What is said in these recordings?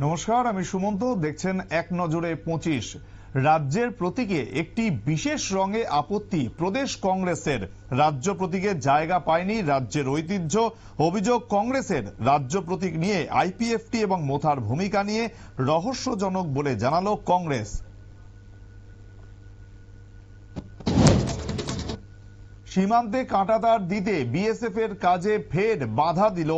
নমস্কার, আমি সুমন্ত। দেখছেন এক নজরে পঁচিশ। রাজ্যের প্রতীকে একটি বিশেষ রঙে আপত্তি প্রদেশ কংগ্রেসের। রাজ্য প্রতীকে জায়গা পায়নি রাজ্যের ঐতিহ্য। অভিযোগ কংগ্রেসের। রাজ্য প্রতীক নিয়ে আইপিএফটি এবং মোথার ভূমিকা নিয়ে রহস্যজনক বলে জানালো কংগ্রেস। সীমান্তে কাঁটাতার দিতে বিএসএফ এর কাজে ফের বাধা দিল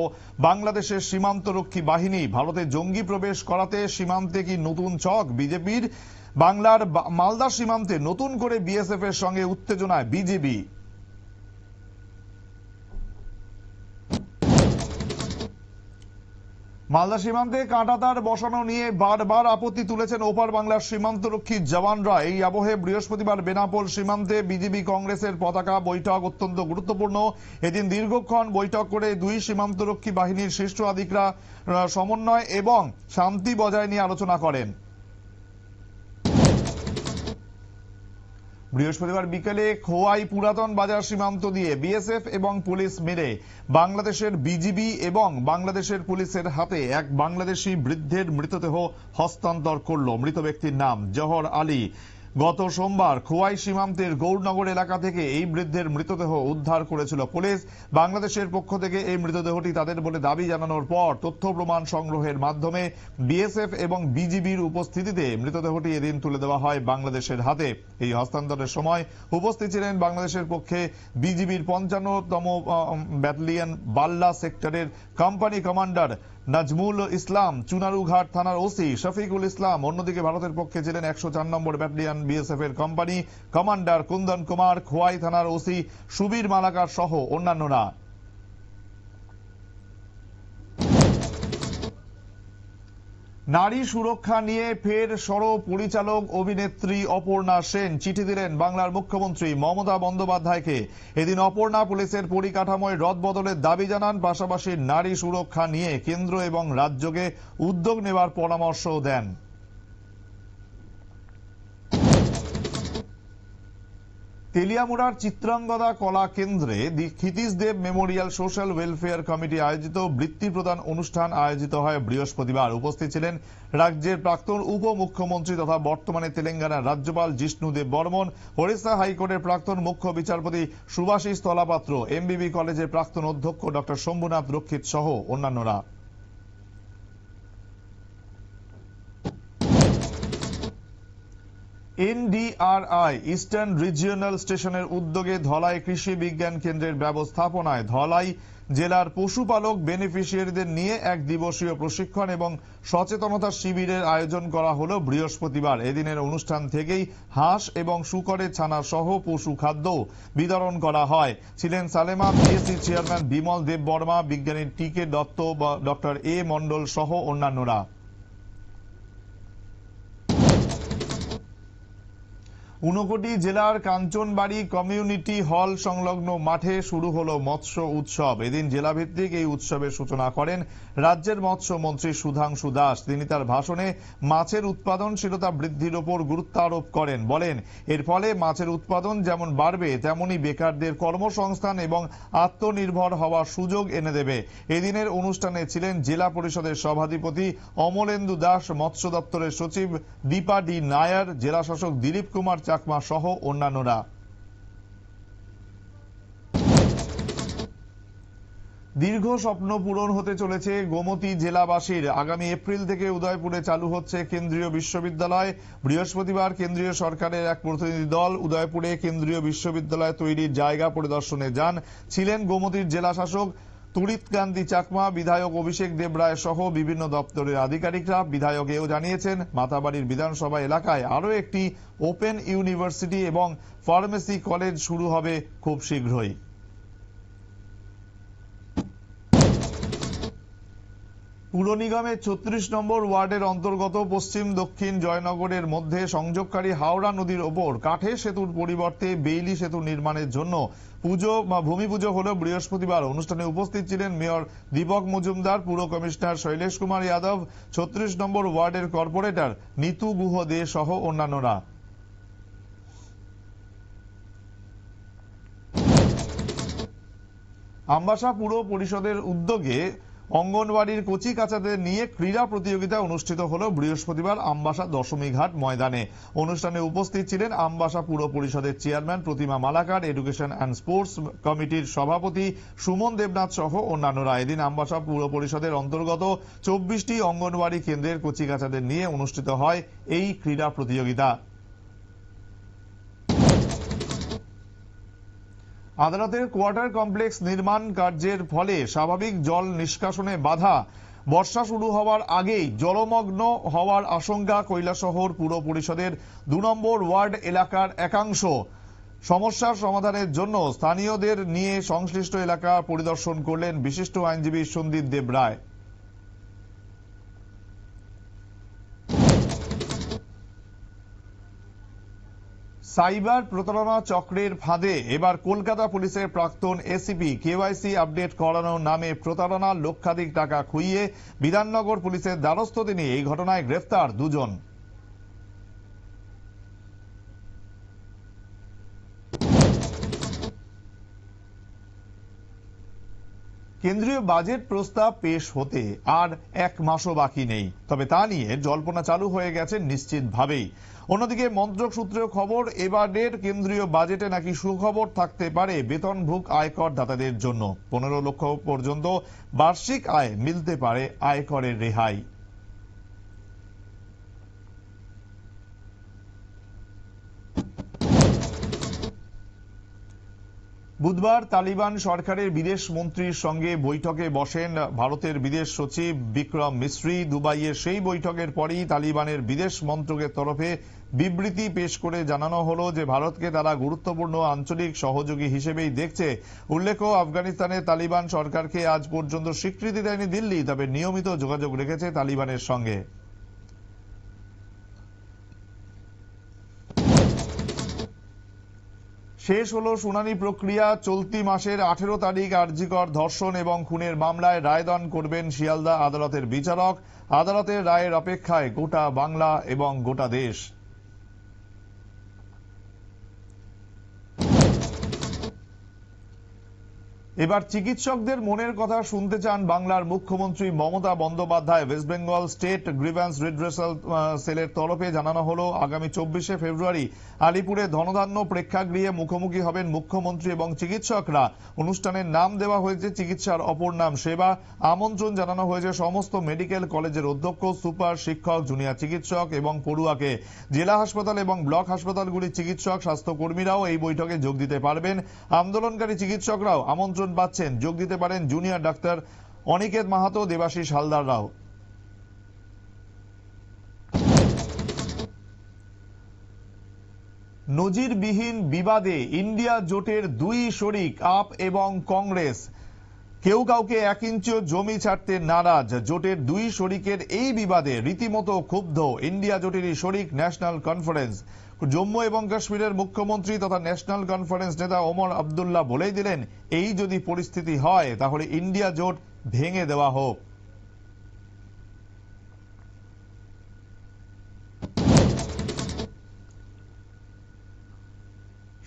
বাংলাদেশের সীমান্তরক্ষী বাহিনী। ভারতে জঙ্গি প্রবেশ করাতে সীমান্তে কি নতুন চক? বিজেপির বাংলার মালদা সীমান্তে নতুন করে বিএসএফ এর সঙ্গে উত্তেজনায় বিজেপি মালদা সীমান্তে কাঁটাতার বসানো নিয়ে বারবার আপত্তি তুলেছেন ওপার বাংলার সীমান্তরক্ষী জওয়ানরা। এই আবহে বৃহস্পতিবার বেনাপোল সীমান্তে বিজেপি কংগ্রেসের পতাকা বৈঠক অত্যন্ত গুরুত্বপূর্ণ। এদিন দীর্ঘক্ষণ বৈঠক করে দুই সীমান্তরক্ষী বাহিনীর শীর্ষ আধিকরা সমন্বয় এবং শান্তি বজায় নিয়ে আলোচনা করেন। বৃহস্পতিবার বিকেলে খোয়াই পুরাতন বাজার সীমান্ত দিয়ে বিএসএফ এবং পুলিশ মিলে বাংলাদেশের বিজিবি এবং বাংলাদেশের পুলিশের হাতে এক বাংলাদেশি বৃদ্ধের মৃতদেহ হস্তান্তর করল। মৃত ব্যক্তির নাম জহর আলী। গত সোমবার খোয়াই সীমান্তের গৌরনগর এলাকা থেকে এই বৃদ্ধের মৃতদেহ উদ্ধার করেছিল পুলিশ। বাংলাদেশের পক্ষ থেকে এই মৃতদেহটি তাদের বলে দাবি জানানোর পর তথ্য প্রমাণ সংগ্রহের মাধ্যমে বিএসএফ এবং বিজিবির উপস্থিতিতে মৃতদেহটি এদিন তুলে দেওয়া হয় বাংলাদেশের হাতে। এই হস্তান্তরের সময় উপস্থিত ছিলেন বাংলাদেশের পক্ষে বিজিবির পঞ্চান্নতম ব্যাটালিয়ন বাল্লা সেক্টরের কোম্পানি কমান্ডার নাজমুল ইসলাম, চুনারুঘাট থানার ওসি শফিকুল ইসলাম অন্যদিকে ভারতের পক্ষে ছিলেন একশো চার নম্বর ব্যাটালিয়ন বিএসএফ এর কোম্পানি। কমান্ডার কুন্দন কুমার খোয়াই থানার ওসি সুবীর মালাকার সহ অন্যান্যরা। নারী সুরক্ষা নিয়ে ফের সর পরিচালক অভিনেত্রী অপর্ণা সেন। চিঠি দিলেন বাংলার মুখ্যমন্ত্রী মমতা বন্দ্যোপাধ্যায়কে। এদিন অপর্ণা পুলিশের পরিকাঠামোয় রদবদলের দাবি জানান, পাশাপাশি নারী সুরক্ষা নিয়ে কেন্দ্র এবং রাজ্যকে উদ্যোগ নেওয়ার পরামর্শও দেন। তেলিয়ামুড়ার চিত্রাঙ্গদা কলা কেন্দ্রে the Kshitish Deb memorial social welfare committee আয়োজিত বৃত্তি প্রদান অনুষ্ঠান আয়োজিত হয় বৃহস্পতিবার। উপস্থিত ছিলেন রাজ্যের প্রাক্তন উপমুখ্যমন্ত্রী তথা বর্তমানে তেলেঙ্গানার রাজ্যপাল জিষ্ণু দেব বর্মন, ওড়িশা হাইকোর্টের প্রাক্তন মুখ্য বিচারপতি সুভাষিস তলাপাত্র, এমবিবি কলেজের প্রাক্তন অধ্যক্ষ ডক্টর শম্ভুনাথ রক্ষিত সহ অন্যান্যরা। এনডিআরআই, ইস্টার্ন রিজিওনাল স্টেশনের উদ্যোগে ধলাই কৃষি বিজ্ঞান কেন্দ্রের ব্যবস্থাপনায় ধলাই জেলার পশুপালক বেনিফিশিয়ারিদের নিয়ে এক দিবসীয় প্রশিক্ষণ এবং সচেতনতা শিবিরের আয়োজন করা হলো বৃহস্পতিবার। এদিনের অনুষ্ঠান থেকেই হাঁস এবং শুকরের ছানা সহ পশু খাদ্য বিতরণ করা হয়। ছিলেন সালেমা বিএসসি চেয়ারম্যান বিমল দেব বর্মা বিজ্ঞানী T K Dutta doctor A Mondal সহ অন্যান্যরা। ঊনকোটি জেলার কাঞ্চনবাড়ি কমিউনিটি হল সংলগ্ন মাঠে শুরু হলো মৎস্য উৎসব। এদিন জেলাভিত্তিক এই উৎসবের সূচনা করেন রাজ্যের মৎস্য মন্ত্রী সুধাংশু দাস। তিনি তার ভাষণে, মাছের উৎপাদনশীলতা বৃদ্ধির ওপর গুরুত্ব আরোপ করেন। বলেন, এর ফলে মাছের উৎপাদন যেমন বাড়বে, তেমনি বেকারদের কর্মসংস্থান এবং আত্মনির্ভর হওয়ার সুযোগ এনে দেবে। এদিনের অনুষ্ঠানে ছিলেন জেলা পরিষদের সভাধিপতি অমলেন্দু দাস, মৎস্য দপ্তরের সচিব দীপা ডি নায়ার, জেলাশাসক দিলীপ কুমার চাকমা সহ অন্যান্যরা। দীর্ঘ স্বপ্ন পূরণ হতে চলেছে গোমতী জেলাবাসীর। আগামী এপ্রিল থেকে উদয়পুরে চালু হচ্ছে কেন্দ্রীয় বিশ্ববিদ্যালয়। বৃহস্পতিবার কেন্দ্রীয় সরকারের এক প্রতিনিধি দল উদয়পুরে কেন্দ্রীয় বিশ্ববিদ্যালয় তৈরির জায়গা পরিদর্শনে যান। ছিলেন গোমতীর জেলা শাসক তুরিত গান্ধী চাকমা, বিধায়ক অভিষেক দেবরায় সহ বিভিন্ন দপ্তরের আধিকারিকরা বিধায়ক এও জানিয়েছেন মাতাবাড়ির বিধানসভা এলাকায় আরও একটি ওপেন ইউনিভার্সিটি এবং ফার্মেসি কলেজ শুরু হবে খুব শীঘ্রই। পুর নিগমের ছত্রিশ নম্বর ওয়ার্ডের অন্তর্গত পশ্চিম দক্ষিণ জয়নগরের মধ্যে সংযোগকারী হাওড়া নদীর ওপর কাঠের সেতুর পরিবর্তে বেইলি সেতু নির্মাণের জন্য পুজো বা ভূমি পুজো হলো বৃহস্পতিবার। অনুষ্ঠানে উপস্থিত ছিলেন মেয়র দীপক মজুমদার, পুর কমিশনার শৈলেশ কুমার যাদব, ছত্রিশ নম্বর ওয়ার্ডের কর্পোরেটর নিতু গুহ দে সহ অন্যান্যরা। আমবাসা পুর পরিষদের উদ্যোগে অঙ্গনওয়াড়ির কচি কাচাদের নিয়ে ক্রীড়া প্রতিযোগিতা অনুষ্ঠিত হল বৃহস্পতিবার আমবাসা দশমী ঘাট ময়দানে। অনুষ্ঠানে উপস্থিত ছিলেন আমবাসা পুর পরিষদের chairman Pratima Malakar, education and sports কমিটির সভাপতি সুমন দেবনাথ সহ অন্যান্যরা। এদিন আমবাসা পুর পরিষদের অন্তর্গত চব্বিশটি অঙ্গনওয়াড়ি কেন্দ্রের কচিকাচাদের নিয়ে অনুষ্ঠিত হয় এই ক্রীড়া প্রতিযোগিতা। আদালতের কোয়ার্টার কমপ্লেক্স নির্মাণ কার্যের ফলে স্বাভাবিক জল নিষ্কাশনে বাধা। বর্ষা শুরু হওয়ার আগেই জলমগ্ন হওয়ার আশঙ্কা কৈলাসহর পুর পরিষদের দু নম্বর ওয়ার্ড এলাকার একাংশ। সমস্যার সমাধানের জন্য স্থানীয়দের নিয়ে সংশ্লিষ্ট এলাকা পরিদর্শন করলেন বিশিষ্ট আইনজীবী সন্দীপ দেব রায়। সাইবার প্রতারণা চক্রের ফাঁদে এবার কলকাতা পুলিশের প্রাক্তন এসিপি কেওয়াইসি আপডেট করানোর নামে প্রতারণা লক্ষাধিক টাকা খুইয়ে বিধাননগর পুলিশের দ্বারস্থ তিনি। এই ঘটনায় গ্রেফতার দুজন। কেন্দ্রীয় বাজেট প্রস্তাব পেশ হতে আর এক মাসও বাকি নেই। তবে তা নিয়ে জল্পনা চালু হয়ে গেছে নিশ্চিতভাবেই। অন্যদিকে মন্ত্রক সূত্রে খবর, এবারের কেন্দ্রীয় বাজেটে নাকি সুখবর থাকতে পারে বেতন বেতনভুক আয়কর দাতাদের জন্য। পনেরো লক্ষ পর্যন্ত বার্ষিক আয় মিলতে পারে আয়করের রেহাই। বুধবার তালিবান সরকারের বিদেশ মন্ত্রীর সঙ্গে বৈঠকে বসেন ভারতের বিদেশ সচিব বিক্রম মিশ্রি দুবাইয়ের সেই বৈঠকের পরই তালিবানের বিদেশ মন্ত্রকের তরফে বিবৃতি পেশ করে জানানো হলো যে ভারতকে তারা গুরুত্বপূর্ণ আঞ্চলিক সহযোগী হিসেবেই দেখছে। উল্লেখ্য আফগানিস্তানের তালিবান সরকারকে আজ পর্যন্ত স্বীকৃতি দেয়নি দিল্লি, তবে নিয়মিত যোগাযোগ রেখেছে তালিবানের সঙ্গে। শেষ হলো শুনানি প্রক্রিয়া, চলতি মাসের আঠেরো তারিখ আরজিকর ধর্ষণ এবং খুনের মামলায় রায়দান করবেন শিয়ালদা আদালতের বিচারক। আদালতের রায়ের অপেক্ষায় গোটা বাংলা এবং গোটা দেশ। এবার চিকিৎসকদের মনের কথা শুনতে চান বাংলার মুখ্যমন্ত্রী Mamata Bandyopadhyay. West Bengal state grievance redressal সেলের তরফে জানানো হলো, আগামী চব্বিশে ফেব্রুয়ারি আলিপুরে ধনধান্য প্রেক্ষাগৃহে মুখোমুখি হবেন মুখ্যমন্ত্রী এবং চিকিৎসকরা। অনুষ্ঠানের নাম দেওয়া হয়েছে চিকিৎসার অপর নাম সেবা। আমন্ত্রণ জানানো হয়েছে সমস্ত মেডিকেল কলেজের অধ্যক্ষ, সুপার শিক্ষক, জুনিয়র চিকিৎসক এবং পড়ুয়াকে। জেলা হাসপাতাল এবং ব্লক হাসপাতালগুলির চিকিৎসক, স্বাস্থ্যকর্মীরাও এই বৈঠকে যোগ দিতে পারবেন। আন্দোলনকারী চিকিৎসকরাও আমন্ত্রণ পাচ্ছেন। যোগ দিতে পারেন জুনিয়র ডাক্তার অনিকেত মাহাতো, দেবাশিস হালদাররাও নজিরবিহীন বিবাদে ইন্ডিয়া জোটের দুই শরিক, আপ এবং কংগ্রেস। কেউ কাউকে এক ইঞ্চিও জমি ছাড়তে নারাজ। জোটের দুই শরিকের এই বিবাদে রীতিমতো ক্ষুব্ধ। ইন্ডিয়া জোটেরই শরিক ন্যাশনাল কনফারেন্স। জম্মু এবং কাশ্মীরের মুখ্যমন্ত্রী তথা ন্যাশনাল কনফারেন্স নেতা ওমর আবদুল্লাহ বলেই দিলেন, এই যদি পরিস্থিতি হয়, তাহলে ইন্ডিয়া জোট ভেঙে দেওয়া হোক।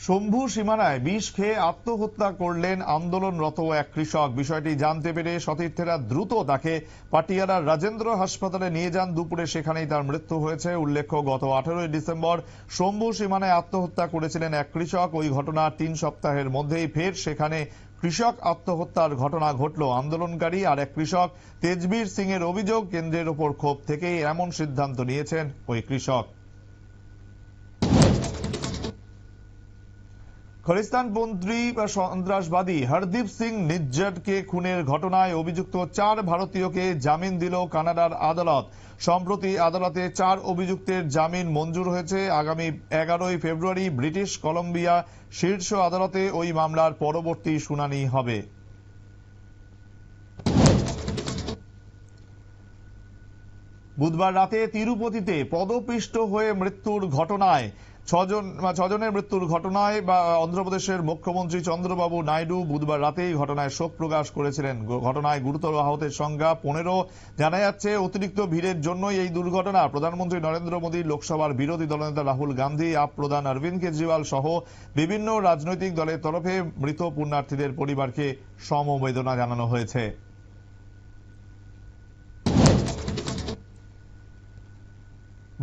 শম্ভু সীমানায় বিষ খেয়ে আত্মহত্যা করলেন আন্দোলনরত এক কৃষক। বিষয়টি জানতে পেরে সতীর্থেরা দ্রুত তাকে পাটিয়ালার রাজেন্দ্র হাসপাতালে নিয়ে যান। দুপুরে সেখানেই তার মৃত্যু হয়েছে। উল্লেখ্য, গত আঠারোই ডিসেম্বর শম্ভু সীমানায় আত্মহত্যা করেছিলেন এক কৃষক। ওই ঘটনা তিন সপ্তাহের মধ্যেই ফের সেখানে কৃষক আত্মহত্যার ঘটনা ঘটল। আন্দোলনকারী আর এক কৃষক তেজবীর সিং এর অভিযোগ, কেন্দ্রের ওপর ক্ষোভ থেকেই এমন সিদ্ধান্ত নিয়েছেন ওই কৃষক। খলিস্তানপন্থী বা সন্ত্রাসবাদী হরদীপ সিং নিজ্জরকে খুনের ঘটনায় অভিযুক্ত চার ভারতীয়কে জামিন দিল কানাডার আদালত। সম্প্রতি আদালতে চার অভিযুক্তের জামিন মঞ্জুর হয়েছে। আগামী এগারোই ফেব্রুয়ারি ব্রিটিশ কলম্বিয়া শীর্ষ আদালতে ওই মামলার পরবর্তী শুনানি হবে। বুধবার রাতে তিরুপতিতে পদপিষ্ট হয়ে মৃত্যুর ঘটনায় ছজন ছজনের মৃত্যুর ঘটনায় বা অন্ধ্রপ্রদেশের মুখ্যমন্ত্রী চন্দ্রবাবু নাইডু বুধবার রাতেই ঘটনায় শোক প্রকাশ করেছিলেন। ঘটনায় গুরুতর আহতের সংখ্যা পনেরো। জানা যাচ্ছে, অতিরিক্ত ভিড়ের জন্যই এই দুর্ঘটনা। প্রধানমন্ত্রী নরেন্দ্র মোদী, লোকসভার বিরোধী দলনেতা রাহুল গান্ধী, আপ প্রধান অরবিন্দ কেজরিওয়াল সহ বিভিন্ন রাজনৈতিক দলের তরফে মৃত পুণ্যার্থীদের পরিবারকে সমবেদনা জানানো হয়েছে।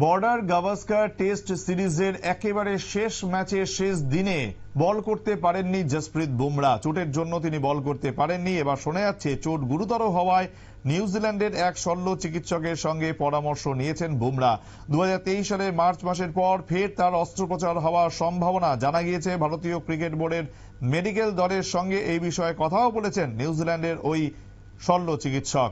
বর্ডার গাভাস্কার টেস্ট সিরিজের একেবারে শেষ ম্যাচে শেষ দিনে বল করতে পারেননি জসপ্রীত বুমরা। চোটের জন্য তিনি বল করতে পারেননি। এবার শোনা যাচ্ছে, চোট গুরুতর হওয়ায় নিউজিল্যান্ডের এক শল্য চিকিৎসকের সঙ্গে পরামর্শ নিয়েছেন বুমরা। দু হাজার তেইশ সালের মার্চ মাসের পর ফের তার অস্ত্রোপচার হওয়ার সম্ভাবনা জানা গিয়েছে। ভারতীয় ক্রিকেট বোর্ডের মেডিকেল দলের সঙ্গে এই বিষয়ে কথাও বলেছেন নিউজিল্যান্ডের ওই শল্য চিকিৎসক।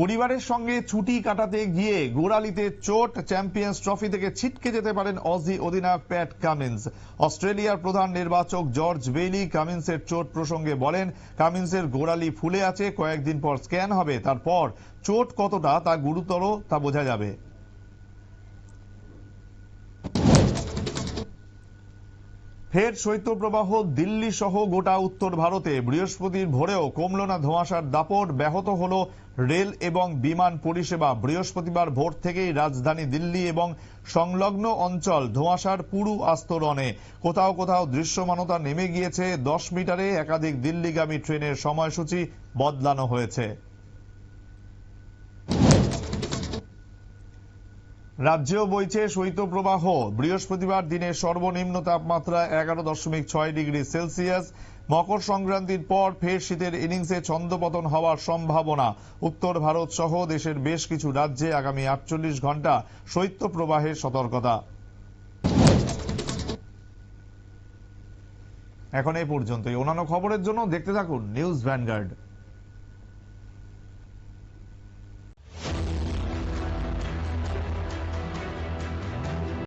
পরিবারের সঙ্গে ছুটি কাটাতে গিয়ে গোড়ালিতে চোট, চ্যাম্পিয়ন্স ট্রফি থেকে ছিটকে যেতে পারেন অজি অধিনায়ক প্যাট কামিন্স। অস্ট্রেলিয়ার প্রধান নির্বাচক জর্জ বেলি কামিন্সের চোট প্রসঙ্গে বলেন, কামিন্সের গোড়ালি ফুলে আছে, কয়েকদিন পর স্ক্যান হবে, তারপর চোট কতটা তা গুরুতর তা বোঝা যাবে। ফের শৈত্যপ্রবাহ দিল্লি সহ গোটা উত্তর ভারতে। বৃহস্পতির ভোরেও কমল না ধোঁয়াশার দাপট ব্যাহত হল রেল এবং বিমান পরিষেবা। বৃহস্পতিবার ভোর থেকেই রাজধানী দিল্লি এবং সংলগ্ন অঞ্চল ধোঁয়াশার পুরু আস্তরণে। কোথাও কোথাও দৃশ্যমানতা নেমে গিয়েছে। দশ মিটারে একাধিক দিল্লিগামী ট্রেনের সময়সূচি বদলানো হয়েছে। রাজ্যেও বইছে শৈত্যপ্রবাহ। বৃহস্পতিবার দিনের সর্বনিম্ন তাপমাত্রা এগারো দশমিক ছয় ডিগ্রি সেলসিয়াস। মকর সংক্রান্তির পর ফের শীতের ইনিংসে ছন্দপতন হওয়ার সম্ভাবনা। উত্তর ভারত সহ দেশের বেশ কিছু রাজ্যে আগামী আটচল্লিশ ঘণ্টা শৈত্যপ্রবাহের সতর্কতা। এখন এই পর্যন্তই। অন্যান্য খবরের জন্য দেখতে থাকুন নিউজ ভ্যানগার্ড।